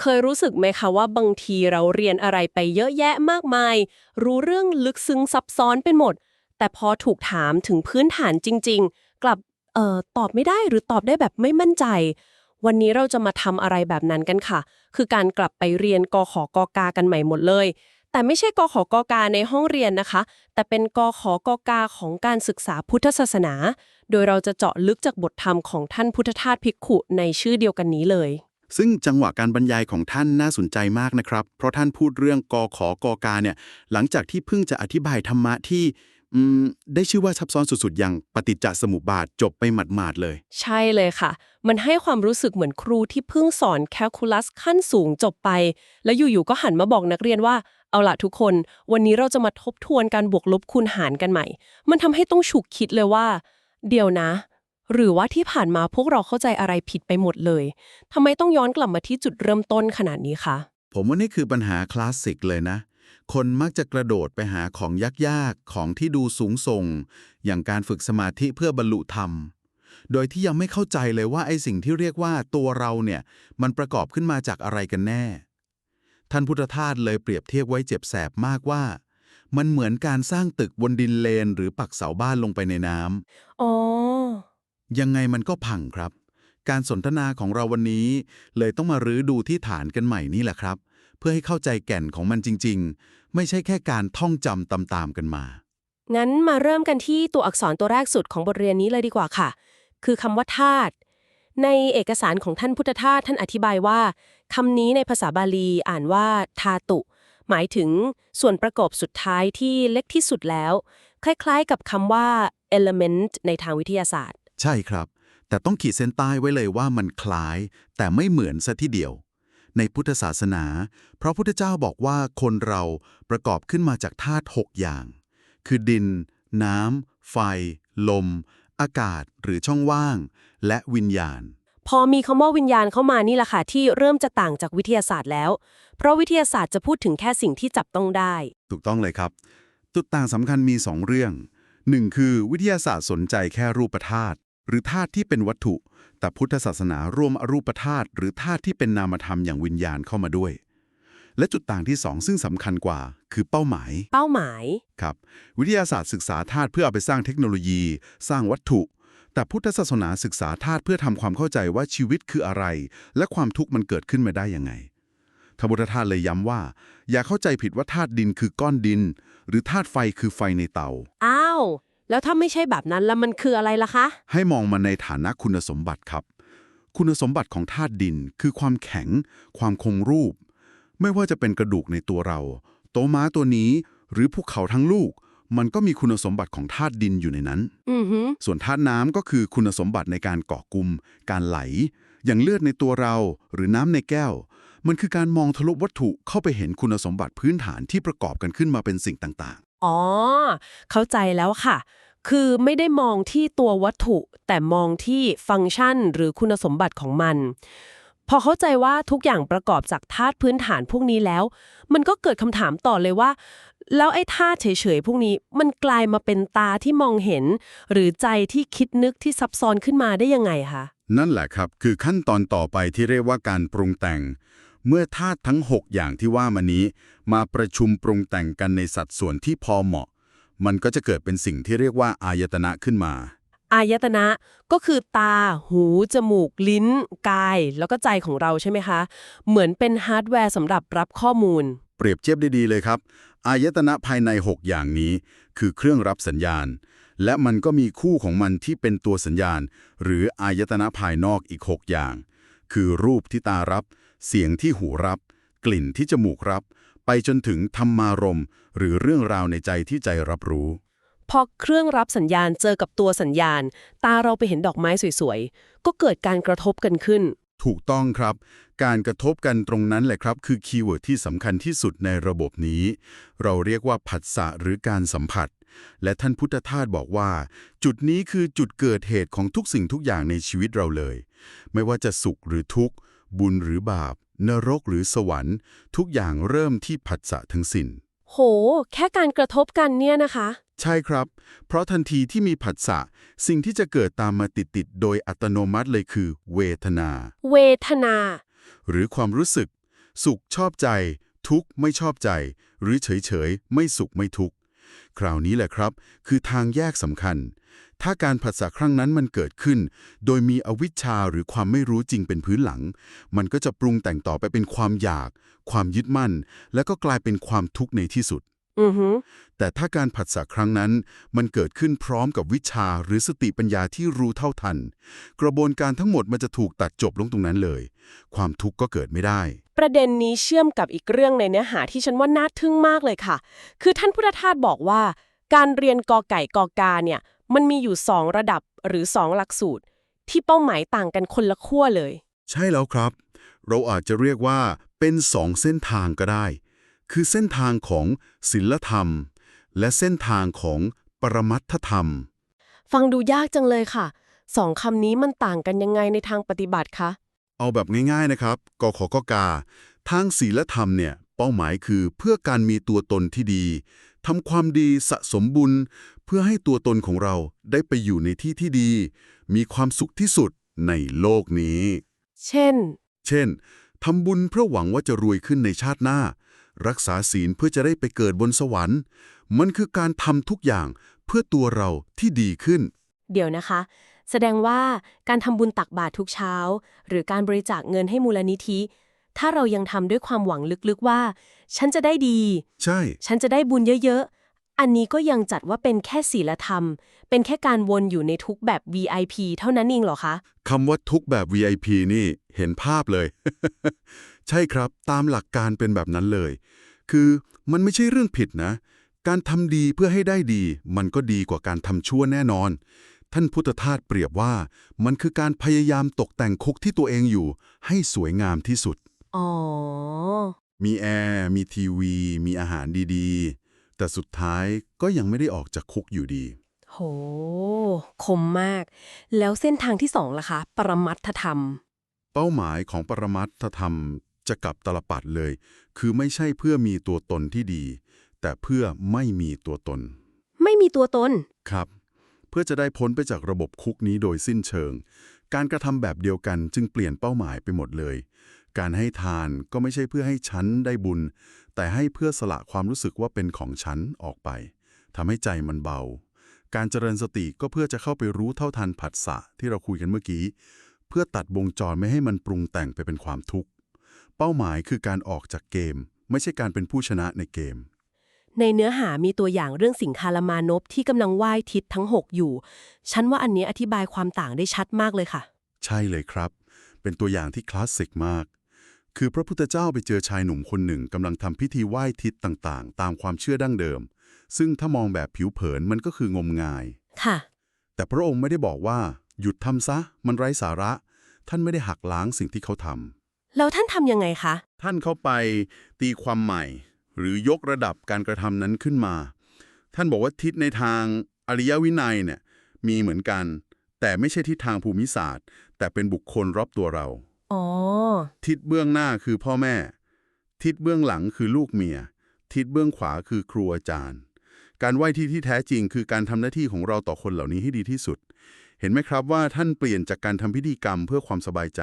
เคยรู้สึกไหมคะว่าบางทีเราเรียนอะไรไปเยอะแยะมากมาย รู้เรื่องลึกซึ้งซับซ้อนเป็นหมด แต่พอถูกถามถึงพื้นฐานจริง ๆ กลับเอ่อตอบไม่ได้หรือตอบได้แบบไม่มั่นใจ วันนี้เราจะมาทำอะไรแบบนั้นกันค่ะ คือการกลับไปเรียนกขกกากันใหม่หมดเลย แต่ไม่ใช่กขกกาในห้องเรียนนะคะ แต่เป็นกขกกาของการศึกษาพุทธศาสนา โดยเราจะเจาะลึกจากบทธรรมของท่านพุทธทาสภิกขุในชื่อเดียวกันนี้เลย ซึ่งจังหวะการบรรยายของท่านน่าสนใจมากนะครับ เพราะท่านพูดเรื่องกอขอกอกาเนี่ยหลังจากที่เพิ่งจะอธิบายธรรมะที่ได้ชื่อว่าซับซ้อนสุดๆ อย่างปฏิจจสมุปบาทจบไปหมาดๆเลย ใช่เลยค่ะ มันให้ความรู้สึกเหมือนครูที่เพิ่งสอนแคลคูลัสขั้นสูงจบไป แล้วอยู่ๆก็หันมาบอกนักเรียนว่า เอาละทุกคน วันนี้เราจะมาทบทวนการบวกลบคูณหารกันใหม่ มันทำให้ต้องฉุกคิดเลยว่า เดี๋ยวนะ หรือว่าที่ผ่านมาพวกเราเข้าใจอะไรผิดไปหมดเลยทำไมต้องย้อนกลับมาที่จุดเริ่มต้นขนาดนี้คะ ผมว่านี่คือปัญหาคลาสสิกเลยนะ คนมักจะกระโดดไปหาของยากๆ ของที่ดูสูงส่ง อย่างการฝึกสมาธิเพื่อบรรลุธรรม โดยที่ยังไม่เข้าใจเลยว่าไอ้สิ่งที่เรียกว่าตัวเราเนี่ย มันประกอบขึ้นมาจากอะไรกันแน่ ท่านพุทธทาสเลยเปรียบเทียบไว้เจ็บแสบมากว่ามันเหมือนการสร้างตึกบนดินเลน หรือปักเสาบ้านลงไปในน้ำอ๋อ ยังไงมันก็พังครับ การสนทนาของเราวันนี้เลยต้องมารื้อดูที่ฐานกันใหม่นี่แหละครับ เพื่อให้เข้าใจแก่นของมันจริง ๆ ไม่ใช่แค่การท่องจำตามๆกันมา งั้นมาเริ่มกันที่ตัวอักษรตัวแรกสุดของบทเรียนนี้เลยดีกว่าค่ะ คือคำว่าธาตุในเอกสารของท่านพุทธทาสท่านอธิบายว่าคำนี้ในภาษาบาลีอ่านว่าธาตุ หมายถึงส่วนประกอบสุดท้ายที่เล็กที่สุดแล้ว คล้ายๆ กับคำว่า element ในทางวิทยาศาสตร์ ใช่ครับ แต่ต้องขีดเส้นใต้ไว้เลยว่ามันคล้าย แต่ไม่เหมือนซะทีเดียว ในพุทธศาสนาเพราะพุทธเจ้าบอกว่าคนเราประกอบขึ้นมาจากธาตุหกอย่าง คือดิน น้ำ ไฟ ลม อากาศหรือช่องว่าง และวิญญาณพอมีคำว่าวิญญาณเข้ามานี่แหละค่ะที่เริ่มจะต่างจากวิทยาศาสตร์แล้ว เพราะวิทยาศาสตร์จะพูดถึงแค่สิ่งที่จับต้องได้ ถูกต้องเลยครับจุดต่างสำคัญมี 2 เรื่อง 1. คือวิทยาศาสตร์สนใจแค่รูปธาตุ หรือธาตุที่เป็นวัตถุ แต่พุทธศาสนารวมอรูปธาตุหรือธาตุที่เป็นนามธรรมอย่างวิญญาณเข้ามาด้วย และจุดต่างที่ 2 ซึ่งสำคัญกว่า คือเป้าหมาย เป้าหมายครับวิทยาศาสตร์ศึกษาธาตุเพื่อเอาไปสร้างเทคโนโลยี สร้างวัตถุ แต่พุทธศาสนาศึกษาธาตุเพื่อทำความเข้าใจว่าชีวิตคืออะไร และความทุกข์มันเกิดขึ้นมาได้ยังไงทบุตรธาตุเลยย้ำว่า อย่าเข้าใจผิดว่าธาตุดินคือก้อนดิน หรือธาตุไฟคือไฟในเตาอ้าว แล้วถ้าไม่ใช่แบบนั้นแล้วมันคืออะไรล่ะคะ ให้มองมันในฐานะคุณสมบัติครับ คุณสมบัติของธาตุดิน คือความแข็ง ความคงรูป ไม่ว่าจะเป็นกระดูกในตัวเรา โตม้าตัวนี้ หรือภูเขาทั้งลูก มันก็มีคุณสมบัติของธาตุดินอยู่ในนั้นอือหือส่วนธาตุน้ำก็คือคุณสมบัติในการเกาะกลุ่ม การไหล อย่างเลือดในตัวเรา หรือน้ำในแก้ว มันคือการมองทะลุวัตถุเข้าไปเห็นคุณสมบัติพื้นฐานที่ประกอบกันขึ้นมาเป็นสิ่งต่าง อ๋อ เข้าใจแล้วค่ะ คือไม่ได้มองที่ตัววัตถุ แต่มองที่ฟังก์ชันหรือคุณสมบัติของมัน พอเข้าใจว่าทุกอย่างประกอบจากธาตุพื้นฐานพวกนี้แล้ว มันก็เกิดคำถามต่อเลยว่า แล้วไอ้ธาตุเฉยๆพวกนี้ มันกลายมาเป็นตาที่มองเห็น หรือใจที่คิดนึกที่ซับซ้อนขึ้นมาได้ยังไงคะนั่นแหละครับ คือขั้นตอนต่อไปที่เรียกว่าการปรุงแต่ง เมื่อธาตุทั้ง 6 อย่างที่ว่ามานี้มาประชุมปรุงแต่งกันในสัดส่วนที่พอเหมาะ มันก็จะเกิดเป็นสิ่งที่เรียกว่าอายตนะขึ้นมา อายตนะก็คือตา หู จมูก ลิ้น กาย แล้วก็ใจของเราใช่ไหมคะ เหมือนเป็นฮาร์ดแวร์สำหรับรับข้อมูล เปรียบเทียบได้ดีเลยครับ อายตนะภายใน 6 อย่างนี้ คือเครื่องรับสัญญาณ และมันก็มีคู่ของมันที่เป็นตัวสัญญาณ หรืออายตนะภายนอกอีก 6 อย่าง คือรูปที่ตารับ เสียงที่หูรับ กลิ่นที่จมูกรับ ไปจนถึงธรรมารมณ์หรือเรื่องราวในใจที่ใจรับรู้ พอเครื่องรับสัญญาณเจอกับตัวสัญญาณ ตาเราไปเห็นดอกไม้สวยๆ ก็เกิดการกระทบกันขึ้น ถูกต้องครับ การกระทบกันตรงนั้นแหละครับ คือคีย์เวิร์ดที่สำคัญที่สุดในระบบนี้ เราเรียกว่าผัสสะหรือการสัมผัสและท่านพุทธทาสบอกว่า จุดนี้คือจุดเกิดเหตุของทุกสิ่งทุกอย่างในชีวิตเราเลย ไม่ว่าจะสุขหรือทุกข์ บุญหรือบาป นรกหรือสวรรค์ ทุกอย่างเริ่มที่ผัสสะทั้งสิ้น โห แค่การกระทบกันเนี่ยนะคะ ใช่ครับ เพราะทันทีที่มีผัสสะสิ่งที่จะเกิดตามมาติดๆโดยอัตโนมัติเลยคือ เวทนา เวทนา หรือความรู้สึก สุขชอบใจ ทุกข์ไม่ชอบใจ หรือเฉยๆไม่สุขไม่ทุกข์ คราวนี้แหละครับ คือทางแยกสำคัญ ถ้าการผัสสะครั้งนั้นมันเกิดขึ้น โดยมีอวิชชาหรือความไม่รู้จริงเป็นพื้นหลัง มันก็จะปรุงแต่งต่อไปเป็นความอยาก ความยึดมั่น แล้วก็กลายเป็นความทุกข์ในที่สุดอือฮึแต่ถ้าการผัสสะครั้งนั้น มันเกิดขึ้นพร้อมกับวิชาหรือสติปัญญาที่รู้เท่าทัน กระบวนการทั้งหมดมันจะถูกตัดจบลงตรงนั้นเลย ความทุกข์ก็เกิดไม่ได้ ประเด็นนี้เชื่อมกับอีกเรื่องในเนื้อหาที่ฉันว่าน่าทึ่งมากเลยค่ะ คือท่านพุทธทาสบอกว่า การเรียนกอไก่กอกาเนี่ยมันมีอยู่สองระดับหรือสองหลักสูตร ที่เป้าหมายต่างกันคนละขั้วเลย ใช่แล้วครับ เราอาจจะเรียกว่าเป็นสองเส้นทางก็ได้ คือเส้นทางของศิลธรรม และเส้นทางของปรมัตถธรรม ฟังดูยากจังเลยค่ะสองคำนี้มันต่างกันยังไงในทางปฏิบัติคะ เอาแบบง่ายๆนะครับกขกกา ทางศีลธรรมเนี่ยเป้าหมายคือเพื่อการมีตัวตนที่ดีทำความดีสะสมบุญ เพื่อให้ตัวตนของเราได้ไปอยู่ในที่ที่ดี มีความสุขที่สุดในโลกนี้ เช่น เช่นทำบุญเพื่อหวังว่าจะรวยขึ้นในชาติหน้า รักษาศีลเพื่อจะได้ไปเกิดบนสวรรค์ มันคือการทำทุกอย่างเพื่อตัวเราที่ดีขึ้น เดี๋ยวนะคะ แสดงว่าการทำบุญตักบาตรทุกเช้า หรือการบริจาคเงินให้มูลนิธิ ถ้าเรายังทำด้วยความหวังลึกๆว่า ฉันจะได้ดี ใช่ ฉันจะได้บุญเยอะๆ อันนี้ก็ยังจัดว่าเป็นแค่ศีลธรรม เป็นแค่การวนอยู่ในทุกแบบ VIP เท่านั้นเองเหรอคะคำว่าทุกแบบ VIP นี่เห็นภาพเลย ใช่ครับตามหลักการเป็นแบบนั้นเลย คือมันไม่ใช่เรื่องผิดนะ การทำดีเพื่อให้ได้ดี มันก็ดีกว่าการทำชั่วแน่นอน ท่านพุทธทาสเปรียบว่ามันคือการพยายามตกแต่งคุกที่ตัวเองอยู่ ให้สวยงามที่สุด อ๋อ มีแอร์ มีทีวี มีอาหารดีๆ แต่สุดท้ายก็ยังไม่ได้ออกจากคุกอยู่ดี โห คมมาก แล้วเส้นทางที่สองล่ะคะ ปรมัตถธรรม เป้าหมายของปรมัตถธรรมจะกลับตลปัดเลย คือไม่ใช่เพื่อมีตัวตนที่ดี แต่เพื่อไม่มีตัวตน ไม่มีตัวตน ครับเพื่อจะได้พ้นไปจากระบบคุกนี้โดยสิ้นเชิง การกระทำแบบเดียวกันจึงเปลี่ยนเป้าหมายไปหมดเลย การให้ทานก็ไม่ใช่เพื่อให้ฉันได้บุญ แต่ให้เพื่อสละความรู้สึกว่าเป็นของฉันออกไปทำให้ใจมันเบา การเจริญสติก็เพื่อจะเข้าไปรู้เท่าทันผัสสะที่เราคุยกันเมื่อกี้ เพื่อตัดวงจรไม่ให้มันปรุงแต่งไปเป็นความทุกข์ เป้าหมายคือการออกจากเกม ไม่ใช่การเป็นผู้ชนะในเกม ในเนื้อหามีตัวอย่างเรื่องสิงคารามานพที่กำลังไหว้ทิศทั้ง 6 อยู่ ฉันว่าอันเนี้ยอธิบายความต่างได้ชัดมากเลยค่ะ ใช่เลยครับ เป็นตัวอย่างที่คลาสสิกมาก คือพระพุทธเจ้าไปเจอชายหนุ่มคนหนึ่งกำลังทำพิธีไหว้ทิศต่างๆ ตามความเชื่อดั้งเดิม ซึ่งถ้ามองแบบผิวเผินมันก็คืองมงาย ค่ะ แต่พระองค์ไม่ได้บอกว่า หยุดทำซะ มันไร้สาระ ท่านไม่ได้หักล้างสิ่งที่เขาทำแล้วท่านทำยังไงคะ ท่านเข้าไปตีความใหม่ หรือยกระดับการกระทำนั้นขึ้นมา ท่านบอกว่าทิศในทางอริยวินัยเนี่ยมีเหมือนกัน แต่ไม่ใช่ทิศทางภูมิศาสตร์ แต่เป็นบุคคลรอบตัวเราอ๋อทิศเบื้องหน้าคือพ่อแม่ ทิศเบื้องหลังคือลูกเมีย ทิศเบื้องขวาคือครูอาจารย์ การไหว้ที่ที่แท้จริงคือการทำหน้าที่ของเราต่อคนเหล่านี้ให้ดีที่สุดเห็นไหมครับว่าท่านเปลี่ยนจากการทำพิธีกรรมเพื่อความสบายใจ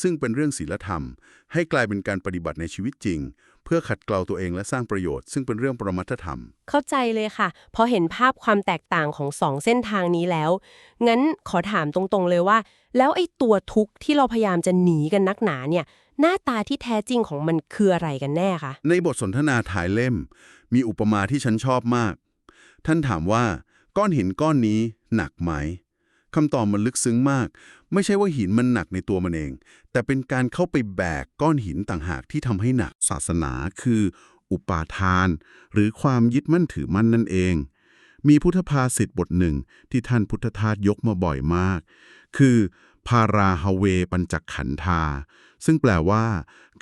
ซึ่งเป็นเรื่องศีลธรรม ให้กลายเป็นการปฏิบัติในชีวิตจริง เพื่อขัดเกลาตัวเองและสร้างประโยชน์ ซึ่งเป็นเรื่องปรมัตถธรรม เข้าใจเลยค่ะ พอเห็นภาพความแตกต่างของสองเส้นทางนี้แล้ว งั้นขอถามตรงๆเลยว่า แล้วไอ้ตัวทุกข์ที่เราพยายามจะหนีกันนักหนาเนี่ย หน้าตาที่แท้จริงของมันคืออะไรกันแน่คะ ในบทสนทนาถ่ายเล่ม มีอุปมาที่ฉันชอบมาก ท่านถามว่าก้อนหินก้อนนี้หนักไหมคำตอบมันลึกซึ้งมาก ไม่ใช่ว่าหินมันหนักในตัวมันเอง แต่เป็นการเข้าไปแบกก้อนหินต่างหากที่ทำให้หนักศาสนาคือ อุปาทาน หรือความยึดมั่นถือมั่นนั่นเอง มีพุทธภาษิตบทหนึ่งที่ท่านพุทธทาสยกมาบ่อยมาก คือพาราฮเวปัญจขันธา ซึ่งแปลว่า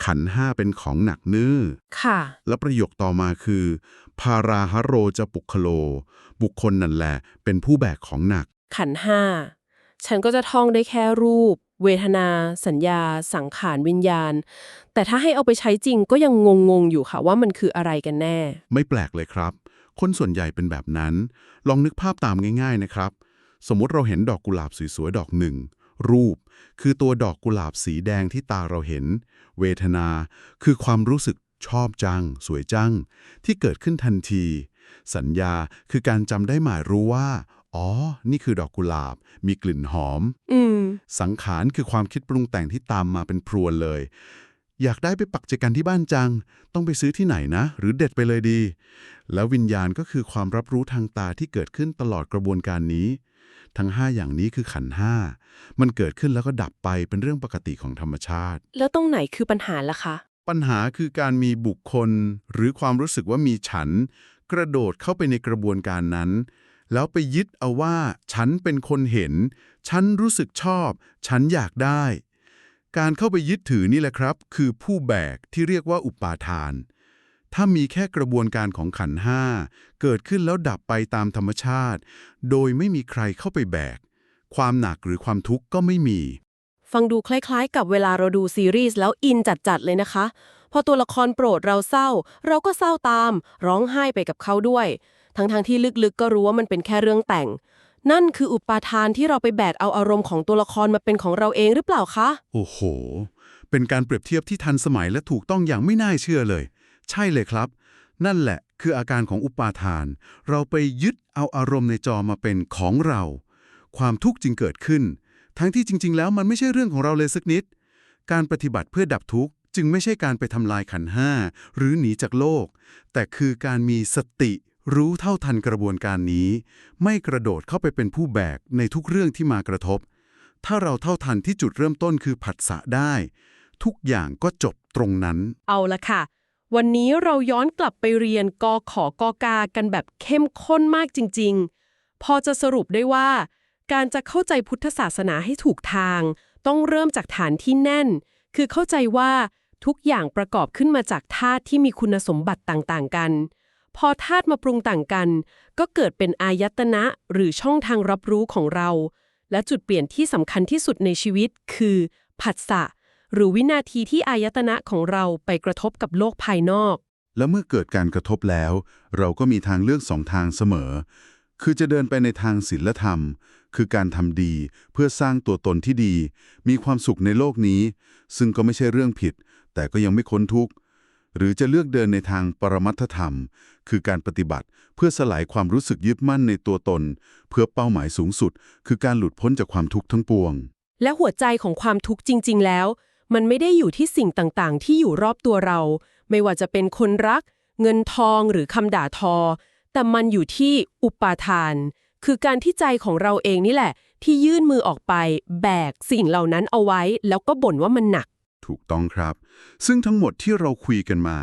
ขันธ์ห้าเป็นของหนักนื้อ ค่ะ และประโยคต่อมาคือ พาราฮโรจะปุคโล บุคคลนั่นแหละ เป็นผู้แบกของหนัก ขันธ์ห้า ฉันก็จะท่องได้แค่รูป เวทนา สัญญา สังขารวิญญาณ แต่ถ้าให้เอาไปใช้จริงก็ยังงงๆอยู่ค่ะว่ามันคืออะไรกันแน่ ไม่แปลกเลยครับ คนส่วนใหญ่เป็นแบบนั้น ลองนึกภาพตามง่าย ๆนะครับ สมมติเราเห็นดอกกุหลาบสวยๆดอกหนึ่งรูป คือตัวดอกกุหลาบสีแดงที่ตาเราเห็น เวทนา คือความรู้สึกชอบจัง สวยจัง ที่เกิดขึ้นทันที สัญญาคือการจำได้หมายรู้ว่า อ๋อ นี่คือดอกกุหลาบ มีกลิ่นหอม อืม สังขารคือความคิดปรุงแต่งที่ตามมาเป็นพรวนเลย อยากได้ไปปักใจกันที่บ้านจัง ต้องไปซื้อที่ไหนนะ หรือเด็ดไปเลยดี แล้ววิญญาณก็คือความรับรู้ทางตาที่เกิดขึ้นตลอดกระบวนการนี้ ทั้ง 5 อย่างนี้คือขันธ์ห้า มันเกิดขึ้นแล้วก็ดับไปเป็นเรื่องปกติของธรรมชาติ แล้วตรงไหนคือปัญหาล่ะคะ ปัญหาคือการมีบุคคล หรือความรู้สึกว่ามีฉัน กระโดดเข้าไปในกระบวนการนั้น แล้วไปยึดเอาว่า ฉันเป็นคนเห็น ฉันรู้สึกชอบ ฉันอยากได้ การเข้าไปยึดถือนี่แหละครับ คือผู้แบกที่เรียกว่าอุปาทาน ถ้ามีแค่กระบวนการของขันห้าเกิดขึ้นแล้วดับไปตามธรรมชาติ โดยไม่มีใครเข้าไปแบก ความหนักหรือความทุกข์ก็ไม่มี ฟังดูคล้ายๆ กับเวลาเราดูซีรีส์แล้วอินจัดๆเลยนะคะพอตัวละครโปรดเราเศร้า เราก็เศร้าตาม ร้องไห้ไปกับเขาด้วย ทั้งๆที่ลึกๆ ก็รู้ว่ามันเป็นแค่เรื่องแต่ง นั่นคืออุปาทานที่เราไปแบกเอาอารมณ์ของตัวละครมาเป็นของเราเองหรือเปล่าคะ โอ้โห เป็นการเปรียบเทียบที่ทันสมัยและถูกต้องอย่างไม่น่าเชื่อเลย ใช่เลยครับ นั่นแหละคืออาการของอุปาทาน เราไปยึดเอาอารมณ์ในจอมาเป็นของเรา ความทุกข์จึงเกิดขึ้น ทั้งที่จริง ๆ แล้วมันไม่ใช่เรื่องของเราเลยสักนิด การปฏิบัติเพื่อดับทุกข์จึงไม่ใช่การไปทำลายขันห้าหรือหนีจากโลก แต่คือการมีสติ รู้เท่าทันกระบวนการนี้ ไม่กระโดดเข้าไปเป็นผู้แบกในทุกเรื่องที่มากระทบ ถ้าเราเท่าทันที่จุดเริ่มต้นคือผัสสะได้ ทุกอย่างก็จบตรงนั้น เอาละค่ะ วันนี้เราย้อนกลับไปเรียนกอขอกอกากันแบบเข้มข้นมากจริง ๆ พอจะสรุปได้ว่า การจะเข้าใจพุทธศาสนาให้ถูกทาง ต้องเริ่มจากฐานที่แน่น คือเข้าใจว่าทุกอย่างประกอบขึ้นมาจากธาตุที่มีคุณสมบัติต่างๆกัน พอธาตุมาปรุงต่างกัน ก็เกิดเป็นอายตนะหรือช่องทางรับรู้ของเรา และจุดเปลี่ยนที่สำคัญที่สุดในชีวิต คือ ผัสสะ หรือวินาทีที่อายตนะของเราไปกระทบกับโลกภายนอก แล้วเมื่อเกิดการกระทบแล้ว เราก็มีทางเลือกสองทางเสมอ คือจะเดินไปในทางศีลธรรม คือการทำดีเพื่อสร้างตัวตนที่ดี มีความสุขในโลกนี้ ซึ่งก็ไม่ใช่เรื่องผิด แต่ก็ยังไม่ค้นทุกข์ หรือจะเลือกเดินในทางปรมัตถธรรม คือการปฏิบัติเพื่อสลายความรู้สึกยึดมั่นในตัวตน เพื่อเป้าหมายสูงสุด คือการหลุดพ้นจากความทุกข์ทั้งปวง และหัวใจของความทุกข์จริง ๆ แล้ว มันไม่ได้อยู่ที่สิ่งต่างๆ ที่อยู่รอบตัวเรา ไม่ว่าจะเป็นคนรัก เงินทองหรือคำด่าทอ แต่มันอยู่ที่อุปาทาน คือการที่ใจของเราเองนี่แหละ ที่ยื่นมือออกไป แบกสิ่งเหล่านั้นเอาไว้ แล้วก็บ่นว่ามันหนัก ถูกต้องครับ ซึ่งทั้งหมดที่เราคุยกันมา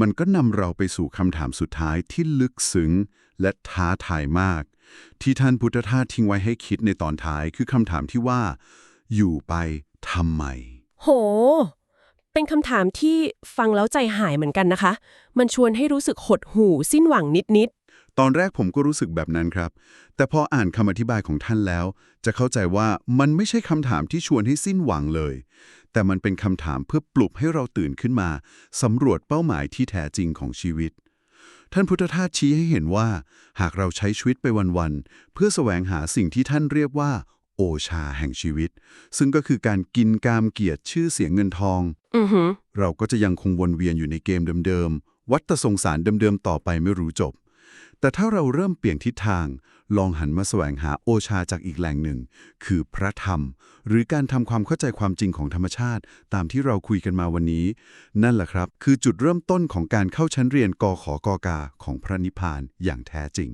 มันก็นำเราไปสู่คำถามสุดท้ายที่ลึกซึ้งและท้าทายมาก ที่ท่านพุทธทาสทิ้งไว้ให้คิดในตอนท้ายคือคำถามที่ว่า อยู่ไปทำไม โห เป็นคำถามที่ฟังแล้วใจหายเหมือนกันนะคะ มันชวนให้รู้สึกหดหู่สิ้นหวังนิด ตอนแรกผมก็รู้สึกแบบนั้นครับ แต่พออ่านคำอธิบายของท่านแล้ว จะเข้าใจว่ามันไม่ใช่คำถามที่ชวนให้สิ้นหวังเลย แต่มันเป็นคำถามเพื่อปลุกให้เราตื่นขึ้นมาสำรวจเป้าหมายที่แท้จริงของชีวิต ท่านพุทธทาสชี้ให้เห็นว่า หากเราใช้ชีวิตไปวันๆเพื่อแสวงหาสิ่งที่ท่านเรียกว่า โอชาแห่งชีวิต ซึ่งก็คือการกินกามเกียรติชื่อเสียงเงินทองๆอือหือเราก็จะยังคงวนเวียนอยู่ในเกมเดิมๆวัฏสงสารเดิมๆต่อไปไม่รู้จบ แต่ถ้าเราเริ่มเปลี่ยนทิศทาง ลองหันมาแสวงหาโอชาจากอีกแหล่งหนึ่ง คือพระธรรม หรือการทำความเข้าใจความจริงของธรรมชาติ ตามที่เราคุยกันมาวันนี้ นั่นแหละครับ คือจุดเริ่มต้นของการเข้าชั้นเรียนกอขอกอกาของพระนิพพานอย่างแท้จริง